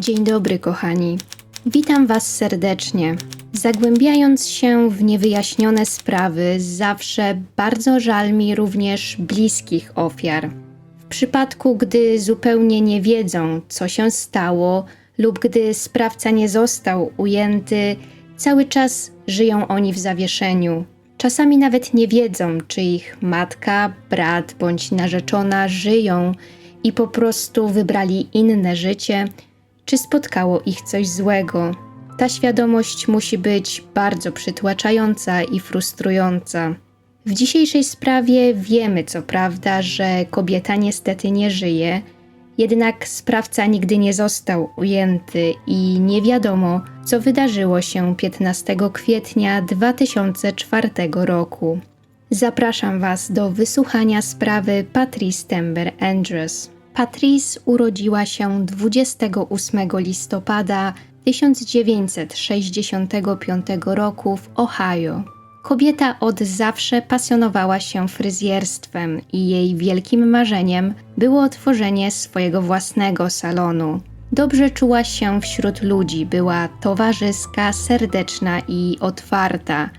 Dzień dobry, kochani. Witam Was serdecznie. Zagłębiając się w niewyjaśnione sprawy, zawsze bardzo żal mi również bliskich ofiar. W przypadku, gdy zupełnie nie wiedzą, co się stało, lub gdy sprawca nie został ujęty, cały czas żyją oni w zawieszeniu. Czasami nawet nie wiedzą, czy ich matka, brat bądź narzeczona żyją i po prostu wybrali inne życie, czy spotkało ich coś złego. Ta świadomość musi być bardzo przytłaczająca i frustrująca. W dzisiejszej sprawie wiemy, co prawda, że kobieta niestety nie żyje, jednak sprawca nigdy nie został ujęty i nie wiadomo, co wydarzyło się 15 kwietnia 2004 roku. Zapraszam Was do wysłuchania sprawy Patrice Tember Andrews. Patrice urodziła się 28 listopada 1965 roku w Ohio. Kobieta od zawsze pasjonowała się fryzjerstwem i jej wielkim marzeniem było otworzenie swojego własnego salonu. Dobrze czuła się wśród ludzi, była towarzyska, serdeczna i otwarta.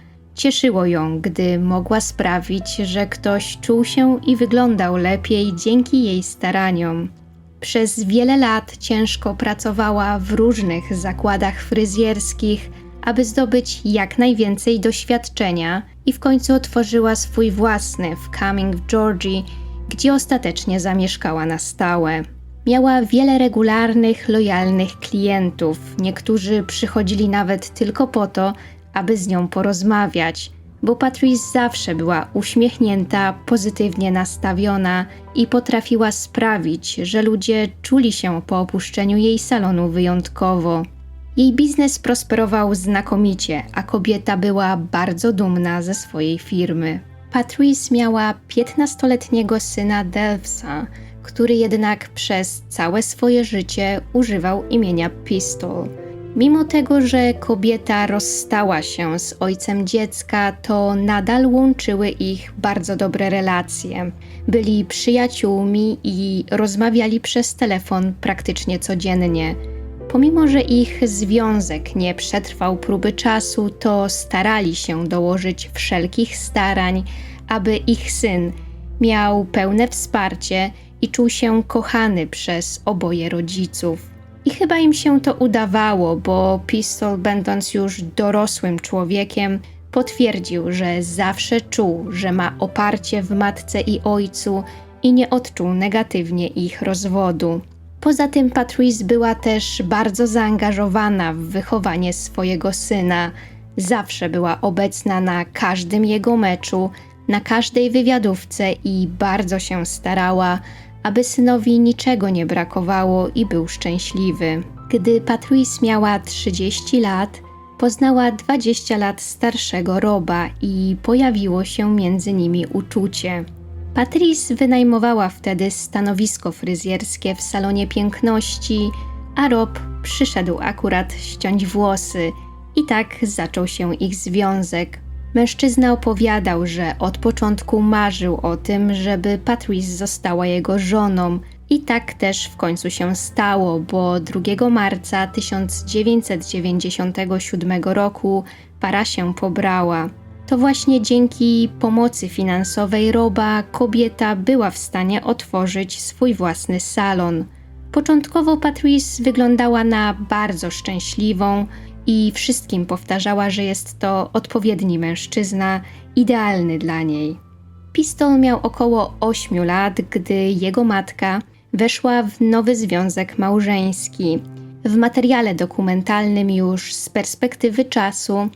Cieszyło ją, gdy mogła sprawić, że ktoś czuł się i wyglądał lepiej dzięki jej staraniom. Przez wiele lat ciężko pracowała w różnych zakładach fryzjerskich, aby zdobyć jak najwięcej doświadczenia i w końcu otworzyła swój własny w Cumming w Georgii, gdzie ostatecznie zamieszkała na stałe. Miała wiele regularnych, lojalnych klientów. Niektórzy przychodzili nawet tylko po to, aby z nią porozmawiać, bo Patrice zawsze była uśmiechnięta, pozytywnie nastawiona i potrafiła sprawić, że ludzie czuli się po opuszczeniu jej salonu wyjątkowo. Jej biznes prosperował znakomicie, a kobieta była bardzo dumna ze swojej firmy. Patrice miała 15-letniego syna Delvsa, który jednak przez całe swoje życie używał imienia Pistol. Mimo tego, że kobieta rozstała się z ojcem dziecka, to nadal łączyły ich bardzo dobre relacje. Byli przyjaciółmi i rozmawiali przez telefon praktycznie codziennie. Pomimo, że ich związek nie przetrwał próby czasu, to starali się dołożyć wszelkich starań, aby ich syn miał pełne wsparcie i czuł się kochany przez oboje rodziców. I chyba im się to udawało, bo Pistol, będąc już dorosłym człowiekiem, potwierdził, że zawsze czuł, że ma oparcie w matce i ojcu i nie odczuł negatywnie ich rozwodu. Poza tym Patrice była też bardzo zaangażowana w wychowanie swojego syna. Zawsze była obecna na każdym jego meczu, na każdej wywiadówce i bardzo się starała, aby synowi niczego nie brakowało i był szczęśliwy. Gdy Patrice miała 30 lat, poznała 20 lat starszego Roba i pojawiło się między nimi uczucie. Patrice wynajmowała wtedy stanowisko fryzjerskie w salonie piękności, a Rob przyszedł akurat ściąć włosy i tak zaczął się ich związek. Mężczyzna opowiadał, że od początku marzył o tym, żeby Patrice została jego żoną, i tak też w końcu się stało, bo 2 marca 1997 roku para się pobrała. To właśnie dzięki pomocy finansowej Roba kobieta była w stanie otworzyć swój własny salon. Początkowo Patrice wyglądała na bardzo szczęśliwą i wszystkim powtarzała, że jest to odpowiedni mężczyzna, idealny dla niej. Pistol miał około 8 lat, gdy jego matka weszła w nowy związek małżeński. W materiale dokumentalnym już z perspektywy czasu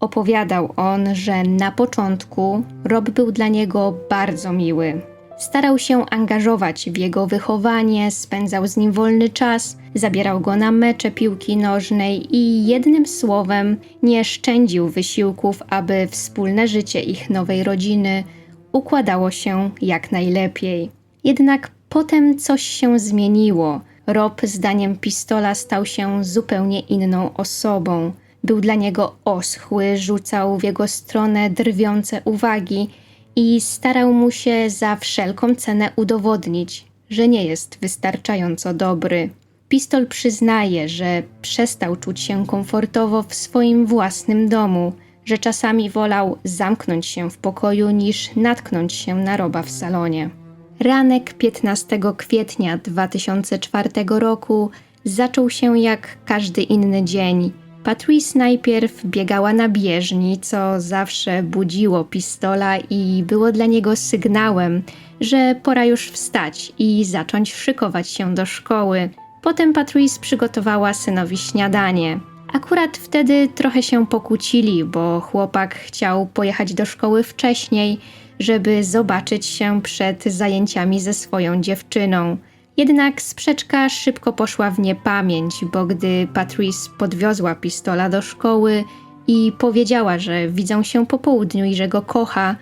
opowiadał on, że na początku Rob był dla niego bardzo miły. Starał się angażować w jego wychowanie, spędzał z nim wolny czas, zabierał go na mecze piłki nożnej i jednym słowem nie szczędził wysiłków, aby wspólne życie ich nowej rodziny układało się jak najlepiej. Jednak potem coś się zmieniło. Rob, zdaniem pistola, stał się zupełnie inną osobą. Był dla niego oschły, rzucał w jego stronę drwiące uwagi i starał mu się za wszelką cenę udowodnić, że nie jest wystarczająco dobry. Pistol przyznaje, że przestał czuć się komfortowo w swoim własnym domu, że czasami wolał zamknąć się w pokoju niż natknąć się na roba w salonie. Ranek 15 kwietnia 2004 roku zaczął się jak każdy inny dzień. Patrice najpierw biegała na bieżni, co zawsze budziło pistola i było dla niego sygnałem, że pora już wstać i zacząć szykować się do szkoły. Potem Patrice przygotowała synowi śniadanie. Akurat wtedy trochę się pokłócili, bo chłopak chciał pojechać do szkoły wcześniej, żeby zobaczyć się przed zajęciami ze swoją dziewczyną. Jednak sprzeczka szybko poszła w niepamięć, bo gdy Patrice podwiozła pistola do szkoły i powiedziała, że widzą się po południu i że go kocha,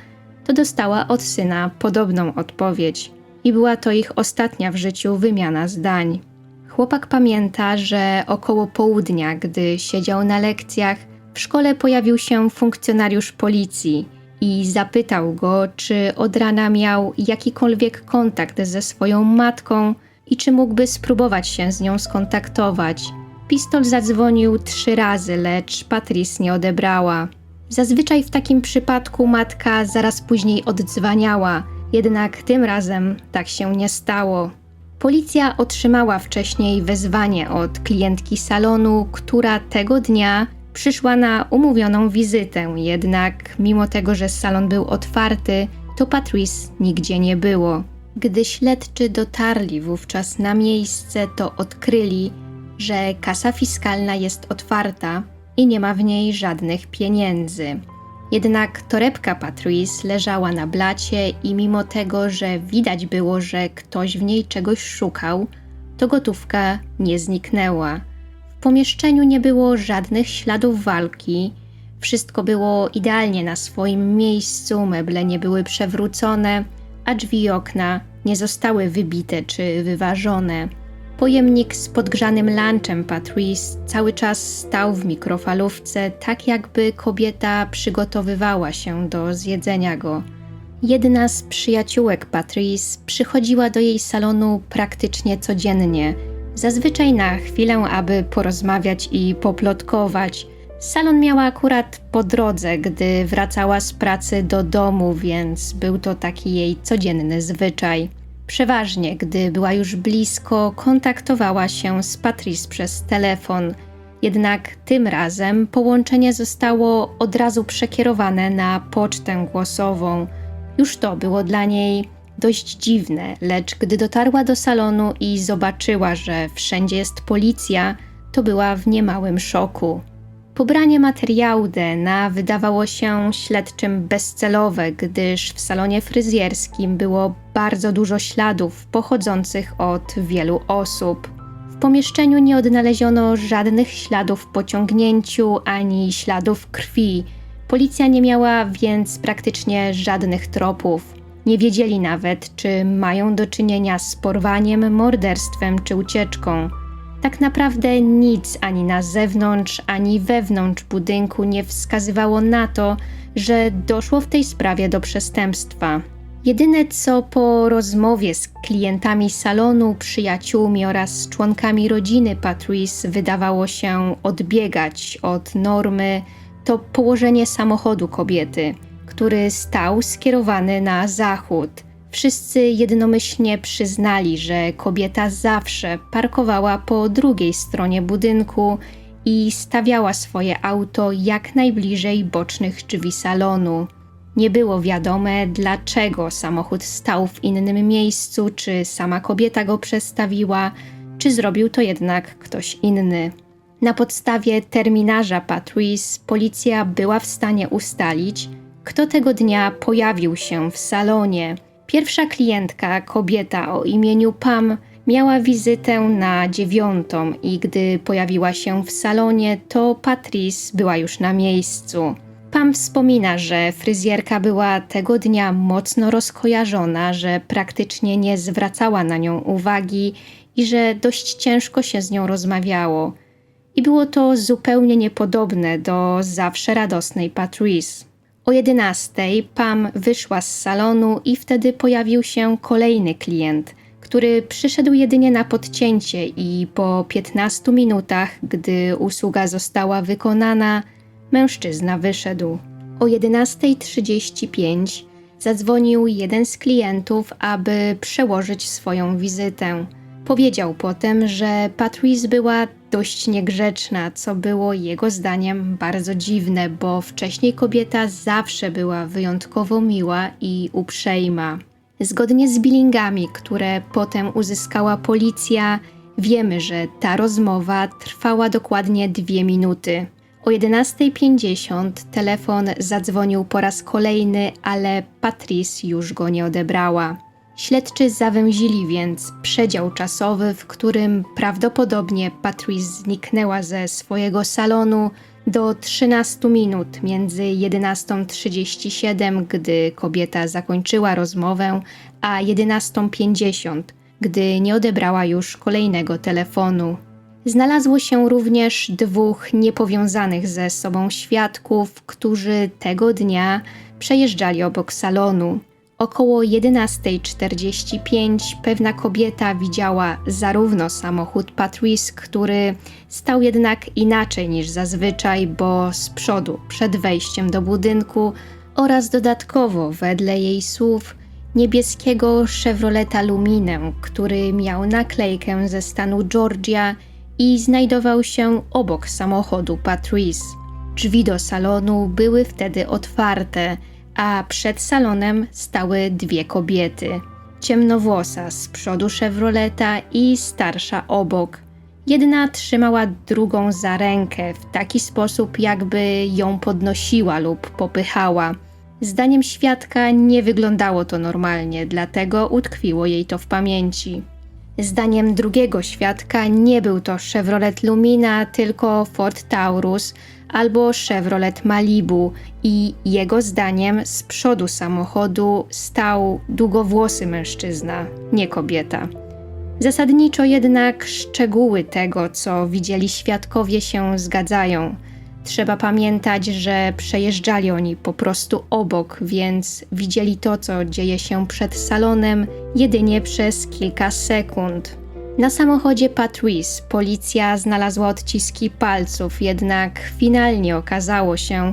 to dostała od syna podobną odpowiedź. I była to ich ostatnia w życiu wymiana zdań. Chłopak pamięta, że około południa, gdy siedział na lekcjach, w szkole pojawił się funkcjonariusz policji i zapytał go, czy od rana miał jakikolwiek kontakt ze swoją matką i czy mógłby spróbować się z nią skontaktować. Pistol zadzwonił trzy razy, lecz Patrice nie odebrała. Zazwyczaj w takim przypadku matka zaraz później oddzwaniała, jednak tym razem tak się nie stało. Policja otrzymała wcześniej wezwanie od klientki salonu, która tego dnia przyszła na umówioną wizytę, jednak mimo tego, że salon był otwarty, to Patrice nigdzie nie było. Gdy śledczy dotarli wówczas na miejsce, to odkryli, że kasa fiskalna jest otwarta i nie ma w niej żadnych pieniędzy. Jednak torebka Patrice leżała na blacie i mimo tego, że widać było, że ktoś w niej czegoś szukał, to gotówka nie zniknęła. Pomieszczeniu nie było żadnych śladów walki, wszystko było idealnie na swoim miejscu, meble nie były przewrócone, a drzwi i okna nie zostały wybite czy wyważone. Pojemnik z podgrzanym lunchem Patrice cały czas stał w mikrofalówce, tak jakby kobieta przygotowywała się do zjedzenia go. Jedna z przyjaciółek Patrice przychodziła do jej salonu praktycznie codziennie, zazwyczaj na chwilę, aby porozmawiać i poplotkować. Salon miała akurat po drodze, gdy wracała z pracy do domu, więc był to taki jej codzienny zwyczaj. Przeważnie, gdy była już blisko, kontaktowała się z Patrice przez telefon. Jednak tym razem połączenie zostało od razu przekierowane na pocztę głosową. Już to było dla niej dość dziwne, lecz gdy dotarła do salonu i zobaczyła, że wszędzie jest policja, to była w niemałym szoku. Pobranie materiału DNA wydawało się śledczym bezcelowe, gdyż w salonie fryzjerskim było bardzo dużo śladów pochodzących od wielu osób. W pomieszczeniu nie odnaleziono żadnych śladów po ciągnięciu ani śladów krwi. Policja nie miała więc praktycznie żadnych tropów. Nie wiedzieli nawet, czy mają do czynienia z porwaniem, morderstwem czy ucieczką. Tak naprawdę nic ani na zewnątrz, ani wewnątrz budynku nie wskazywało na to, że doszło w tej sprawie do przestępstwa. Jedyne co po rozmowie z klientami salonu, przyjaciółmi oraz członkami rodziny Patrice wydawało się odbiegać od normy, to położenie samochodu kobiety, który stał skierowany na zachód – Wszyscy jednomyślnie przyznali, że kobieta zawsze parkowała po drugiej stronie budynku i stawiała swoje auto jak najbliżej bocznych drzwi salonu. Nie było wiadome, dlaczego samochód stał w innym miejscu, czy sama kobieta go przestawiła, czy zrobił to jednak ktoś inny. Na podstawie terminarza Patrice policja była w stanie ustalić, kto tego dnia pojawił się w salonie – Pierwsza klientka, kobieta o imieniu Pam, miała wizytę na dziewiątą i gdy pojawiła się w salonie, to Patrice była już na miejscu. Pam wspomina, że fryzjerka była tego dnia mocno rozkojarzona, że praktycznie nie zwracała na nią uwagi i że dość ciężko się z nią rozmawiało. I było to zupełnie niepodobne do zawsze radosnej Patrice. O 11 Pam wyszła z salonu i wtedy pojawił się kolejny klient, który przyszedł jedynie na podcięcie i po 15 minutach, gdy usługa została wykonana, mężczyzna wyszedł. O 11.35 zadzwonił jeden z klientów, aby przełożyć swoją wizytę. Powiedział potem, że Patrice była dość niegrzeczna, co było jego zdaniem bardzo dziwne, bo wcześniej kobieta zawsze była wyjątkowo miła i uprzejma. Zgodnie z billingami, które potem uzyskała policja, wiemy, że ta rozmowa trwała dokładnie dwie minuty. O 11.50 telefon zadzwonił po raz kolejny, ale Patrice już go nie odebrała. Śledczy zawęzili więc przedział czasowy, w którym prawdopodobnie Patrice zniknęła ze swojego salonu do 13 minut między 11.37, gdy kobieta zakończyła rozmowę, a 11.50, gdy nie odebrała już kolejnego telefonu. Znalazło się również dwóch niepowiązanych ze sobą świadków, którzy tego dnia przejeżdżali obok salonu. Około 11.45 pewna kobieta widziała zarówno samochód Patrice, który stał jednak inaczej niż zazwyczaj, bo z przodu, przed wejściem do budynku oraz dodatkowo, wedle jej słów, niebieskiego Chevroleta Luminę, który miał naklejkę ze stanu Georgia i znajdował się obok samochodu Patrice. Drzwi do salonu były wtedy otwarte, a przed salonem stały dwie kobiety. Ciemnowłosa z przodu Chevroleta i starsza obok. Jedna trzymała drugą za rękę w taki sposób, jakby ją podnosiła lub popychała. Zdaniem świadka nie wyglądało to normalnie, dlatego utkwiło jej to w pamięci. Zdaniem drugiego świadka nie był to Chevrolet Lumina, tylko Ford Taurus albo Chevrolet Malibu i jego zdaniem z przodu samochodu stał długowłosy mężczyzna, nie kobieta. Zasadniczo jednak szczegóły tego, co widzieli świadkowie, się zgadzają. Trzeba pamiętać, że przejeżdżali oni po prostu obok, więc widzieli to, co dzieje się przed salonem, jedynie przez kilka sekund. Na samochodzie Patrice policja znalazła odciski palców, jednak finalnie okazało się,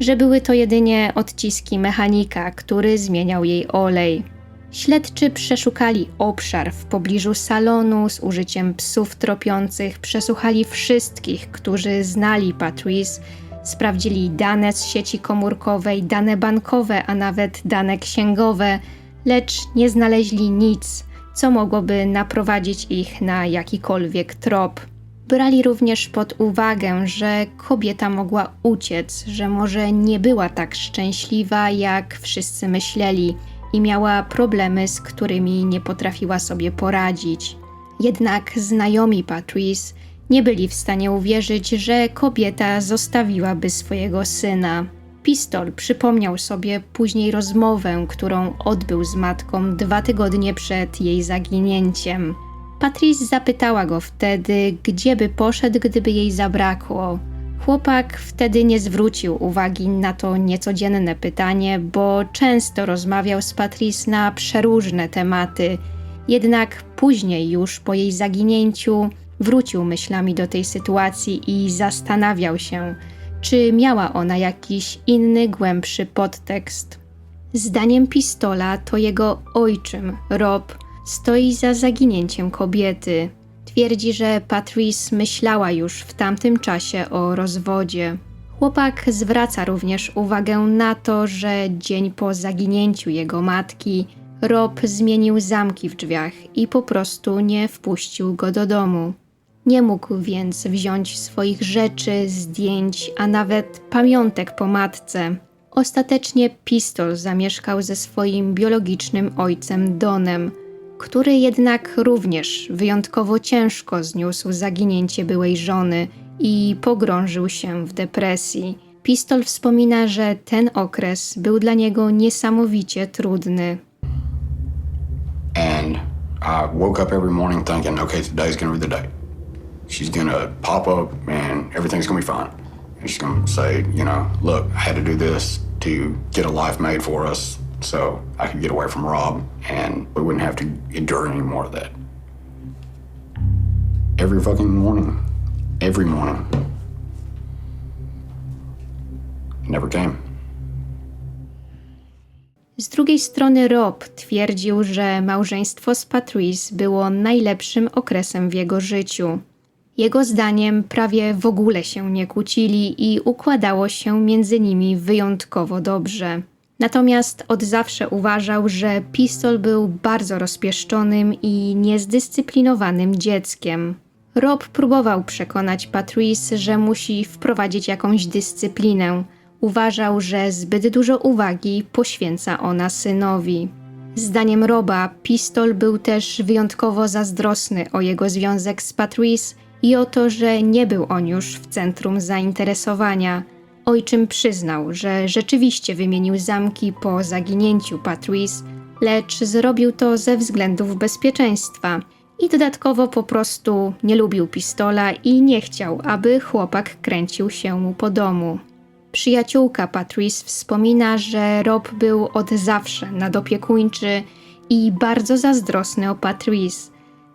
że były to jedynie odciski mechanika, który zmieniał jej olej. Śledczy przeszukali obszar w pobliżu salonu z użyciem psów tropiących, przesłuchali wszystkich, którzy znali Patrice, sprawdzili dane z sieci komórkowej, dane bankowe, a nawet dane księgowe, lecz nie znaleźli nic, co mogłoby naprowadzić ich na jakikolwiek trop. Brali również pod uwagę, że kobieta mogła uciec, że może nie była tak szczęśliwa, jak wszyscy myśleli – i miała problemy, z którymi nie potrafiła sobie poradzić. Jednak znajomi Patrice nie byli w stanie uwierzyć, że kobieta zostawiłaby swojego syna. Pistol przypomniał sobie później rozmowę, którą odbył z matką dwa tygodnie przed jej zaginięciem. Patrice zapytała go wtedy, gdzie by poszedł, gdyby jej zabrakło. Chłopak wtedy nie zwrócił uwagi na to niecodzienne pytanie, bo często rozmawiał z Patrice na przeróżne tematy. Jednak później, już po jej zaginięciu, wrócił myślami do tej sytuacji i zastanawiał się, czy miała ona jakiś inny, głębszy podtekst. Zdaniem pistola to jego ojczym, Rob, stoi za zaginięciem kobiety. Twierdzi, że Patrice myślała już w tamtym czasie o rozwodzie. Chłopak zwraca również uwagę na to, że dzień po zaginięciu jego matki Rob zmienił zamki w drzwiach i po prostu nie wpuścił go do domu. Nie mógł więc wziąć swoich rzeczy, zdjęć, a nawet pamiątek po matce. Ostatecznie Pistol zamieszkał ze swoim biologicznym ojcem Donem – który jednak również wyjątkowo ciężko zniósł zaginięcie byłej żony i pogrążył się w depresji. Pistol wspomina, że ten okres był dla niego niesamowicie trudny. And I woke up every morning thinking, okay, today's gonna be the day. She's gonna pop up and everything's gonna be fine. And she's gonna say, you know, look, I had to do this to get a life made for us. so I could get away from Rob and we wouldn't have to endure any more of that. Every fucking morning. Every morning. Never came. Z drugiej strony Rob twierdził, że małżeństwo z Patrice było najlepszym okresem w jego życiu. Jego zdaniem prawie w ogóle się nie kłócili i układało się między nimi wyjątkowo dobrze. Natomiast od zawsze uważał, że Pistol był bardzo rozpieszczonym i niezdyscyplinowanym dzieckiem. Rob próbował przekonać Patrice, że musi wprowadzić jakąś dyscyplinę. Uważał, że zbyt dużo uwagi poświęca ona synowi. Zdaniem Roba, Pistol był też wyjątkowo zazdrosny o jego związek z Patrice i o to, że nie był on już w centrum zainteresowania. Ojczym przyznał, że rzeczywiście wymienił zamki po zaginięciu Patrice, lecz zrobił to ze względów bezpieczeństwa i dodatkowo po prostu nie lubił pistola i nie chciał, aby chłopak kręcił się mu po domu. Przyjaciółka Patrice wspomina, że Rob był od zawsze nadopiekuńczy i bardzo zazdrosny o Patrice,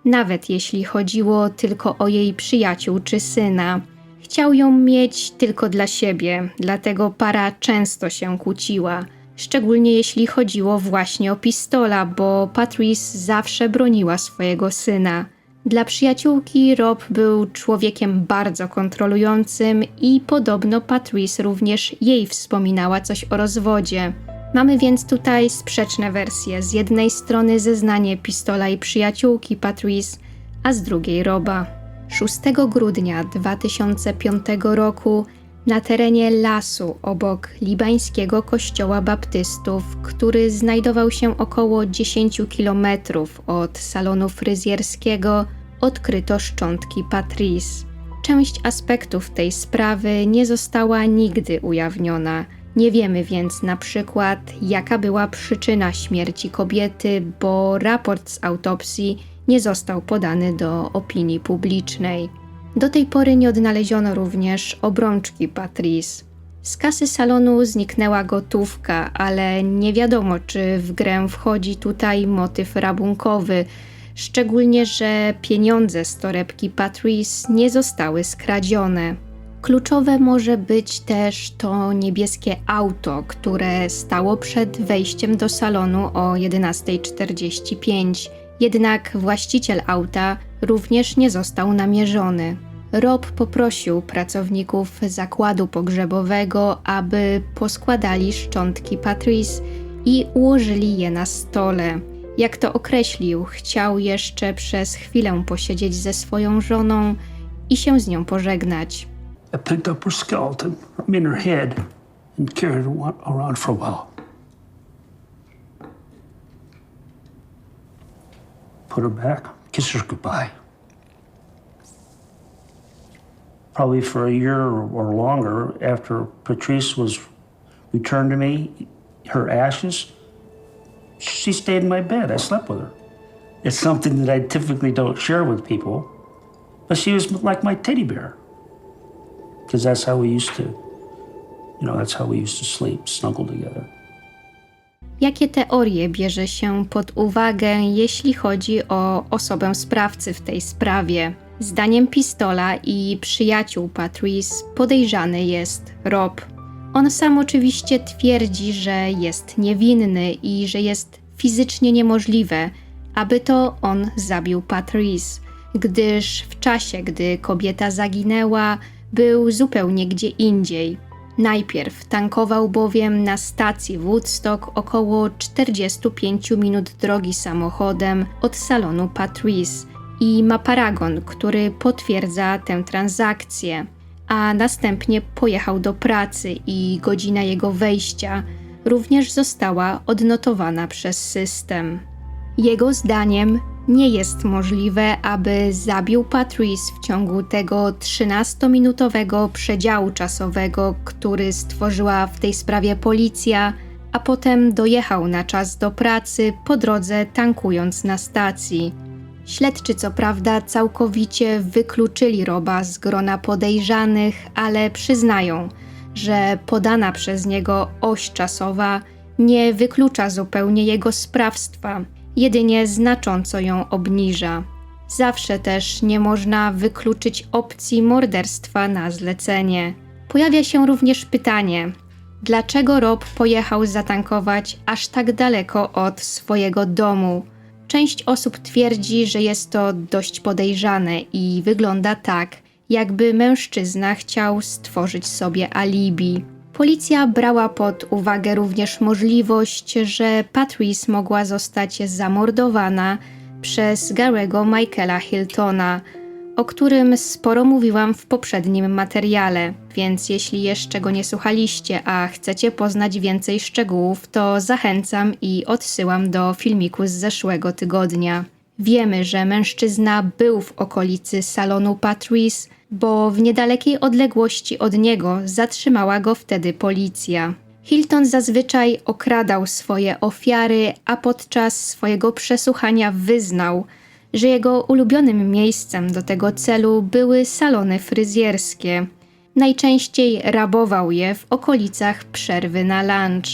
nawet jeśli chodziło tylko o jej przyjaciół czy syna. Chciał ją mieć tylko dla siebie, dlatego para często się kłóciła, szczególnie jeśli chodziło właśnie o pistola, bo Patrice zawsze broniła swojego syna. Dla przyjaciółki Rob był człowiekiem bardzo kontrolującym i podobno Patrice również jej wspominała coś o rozwodzie. Mamy więc tutaj sprzeczne wersje. Z jednej strony zeznanie pistola i przyjaciółki Patrice, a z drugiej Roba. 6 grudnia 2005 roku na terenie lasu obok libańskiego kościoła baptystów, który znajdował się około 10 kilometrów od salonu fryzjerskiego, odkryto szczątki Patrice. Część aspektów tej sprawy nie została nigdy ujawniona. Nie wiemy więc na przykład, jaka była przyczyna śmierci kobiety, bo raport z autopsji nie został podany do opinii publicznej. Do tej pory nie odnaleziono również obrączki Patrice. Z kasy salonu zniknęła gotówka, ale nie wiadomo, czy w grę wchodzi tutaj motyw rabunkowy, szczególnie, że pieniądze z torebki Patrice nie zostały skradzione. Kluczowe może być też to niebieskie auto, które stało przed wejściem do salonu o 11.45. Jednak właściciel auta również nie został namierzony. Rob poprosił pracowników zakładu pogrzebowego, aby poskładali szczątki Patrice i ułożyli je na stole. Jak to określił, chciał jeszcze przez chwilę posiedzieć ze swoją żoną i się z nią pożegnać. I picked up her skeleton, I mean her head, and carried her around for a while. Put her back, kissed her goodbye. Probably for a year or, or longer after Patrice was returned to me, her ashes, she stayed in my bed. I slept with her. It's something that I typically don't share with people, but she was like my teddy bear because that's how we used to, you know, that's how we used to sleep, snuggle together. Jakie teorie bierze się pod uwagę, jeśli chodzi o osobę sprawcy w tej sprawie? Zdaniem Pistola i przyjaciół Patrice podejrzany jest Rob. On sam oczywiście twierdzi, że jest niewinny i że jest fizycznie niemożliwe, aby to on zabił Patrice, gdyż w czasie, gdy kobieta zaginęła, był zupełnie gdzie indziej. Najpierw tankował bowiem na stacji Woodstock około 45 minut drogi samochodem od salonu Patrice i ma paragon, który potwierdza tę transakcję, a następnie pojechał do pracy i godzina jego wejścia również została odnotowana przez system. Jego zdaniem nie jest możliwe, aby zabił Patrice w ciągu tego 13-minutowego przedziału czasowego, który stworzyła w tej sprawie policja, a potem dojechał na czas do pracy po drodze tankując na stacji. Śledczy co prawda całkowicie wykluczyli Roba z grona podejrzanych, ale przyznają, że podana przez niego oś czasowa nie wyklucza zupełnie jego sprawstwa, jedynie znacząco ją obniża. Zawsze też nie można wykluczyć opcji morderstwa na zlecenie. Pojawia się również pytanie, dlaczego Rob pojechał zatankować aż tak daleko od swojego domu. Część osób twierdzi, że jest to dość podejrzane i wygląda tak, jakby mężczyzna chciał stworzyć sobie alibi. Policja brała pod uwagę również możliwość, że Patrice mogła zostać zamordowana przez Garego Michaela Hiltona, o którym sporo mówiłam w poprzednim materiale, więc jeśli jeszcze go nie słuchaliście, a chcecie poznać więcej szczegółów, to zachęcam i odsyłam do filmiku z zeszłego tygodnia. Wiemy, że mężczyzna był w okolicy salonu Patrice, bo w niedalekiej odległości od niego zatrzymała go wtedy policja. Hilton zazwyczaj okradał swoje ofiary, a podczas swojego przesłuchania wyznał, że jego ulubionym miejscem do tego celu były salony fryzjerskie. Najczęściej rabował je w okolicach przerwy na lunch.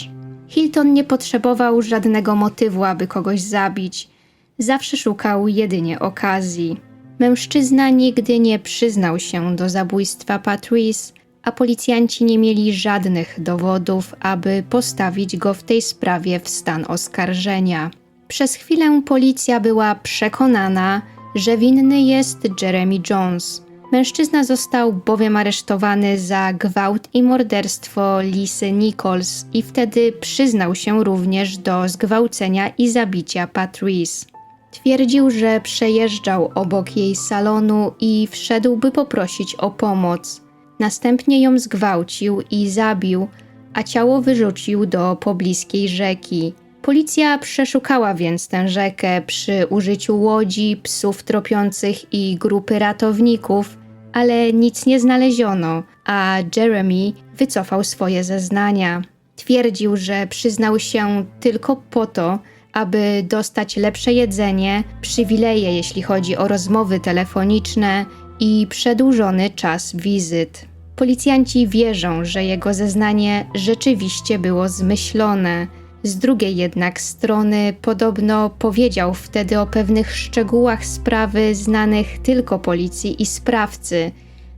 Hilton nie potrzebował żadnego motywu, aby kogoś zabić. Zawsze szukał jedynie okazji. Mężczyzna nigdy nie przyznał się do zabójstwa Patrice, a policjanci nie mieli żadnych dowodów, aby postawić go w tej sprawie w stan oskarżenia. Przez chwilę policja była przekonana, że winny jest Jeremy Jones. Mężczyzna został bowiem aresztowany za gwałt i morderstwo Lisy Nichols i wtedy przyznał się również do zgwałcenia i zabicia Patrice. Twierdził, że przejeżdżał obok jej salonu i wszedł, by poprosić o pomoc. Następnie ją zgwałcił i zabił, a ciało wyrzucił do pobliskiej rzeki. Policja przeszukała więc tę rzekę przy użyciu łodzi, psów tropiących i grupy ratowników, ale nic nie znaleziono, a Jeremy wycofał swoje zeznania. Twierdził, że przyznał się tylko po to, aby dostać lepsze jedzenie, przywileje jeśli chodzi o rozmowy telefoniczne i przedłużony czas wizyt. Policjanci wierzą, że jego zeznanie rzeczywiście było zmyślone. Z drugiej jednak strony podobno powiedział wtedy o pewnych szczegółach sprawy znanych tylko policji i sprawcy.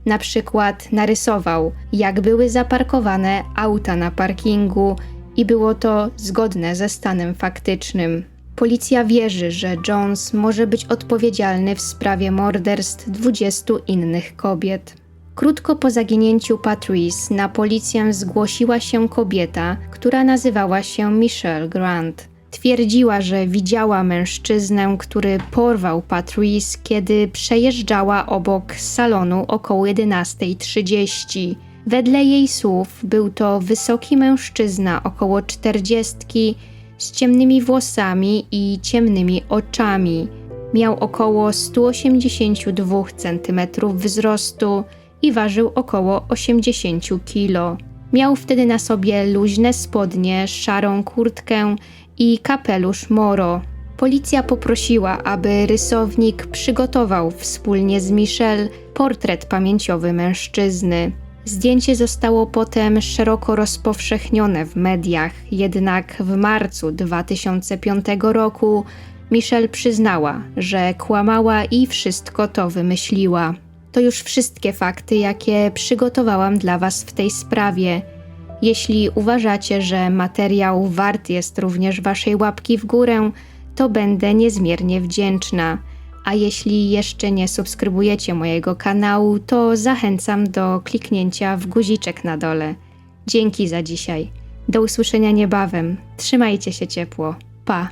Na przykład narysował, jak były zaparkowane auta na parkingu i było to zgodne ze stanem faktycznym. Policja wierzy, że Jones może być odpowiedzialny w sprawie morderstw 20 innych kobiet. Krótko po zaginięciu Patrice na policję zgłosiła się kobieta, która nazywała się Michelle Grant. Twierdziła, że widziała mężczyznę, który porwał Patrice, kiedy przejeżdżała obok salonu około 11.30. Wedle jej słów był to wysoki mężczyzna około czterdziestki z ciemnymi włosami i ciemnymi oczami. Miał około 182 cm wzrostu i ważył około 80 kg. Miał wtedy na sobie luźne spodnie, szarą kurtkę i kapelusz moro. Policja poprosiła, aby rysownik przygotował wspólnie z Michelle portret pamięciowy mężczyzny. Zdjęcie zostało potem szeroko rozpowszechnione w mediach, jednak w marcu 2005 roku Michelle przyznała, że kłamała i wszystko to wymyśliła. To już wszystkie fakty, jakie przygotowałam dla Was w tej sprawie. Jeśli uważacie, że materiał wart jest również Waszej łapki w górę, to będę niezmiernie wdzięczna. A jeśli jeszcze nie subskrybujecie mojego kanału, to zachęcam do kliknięcia w guziczek na dole. Dzięki za dzisiaj. Do usłyszenia niebawem. Trzymajcie się ciepło. Pa!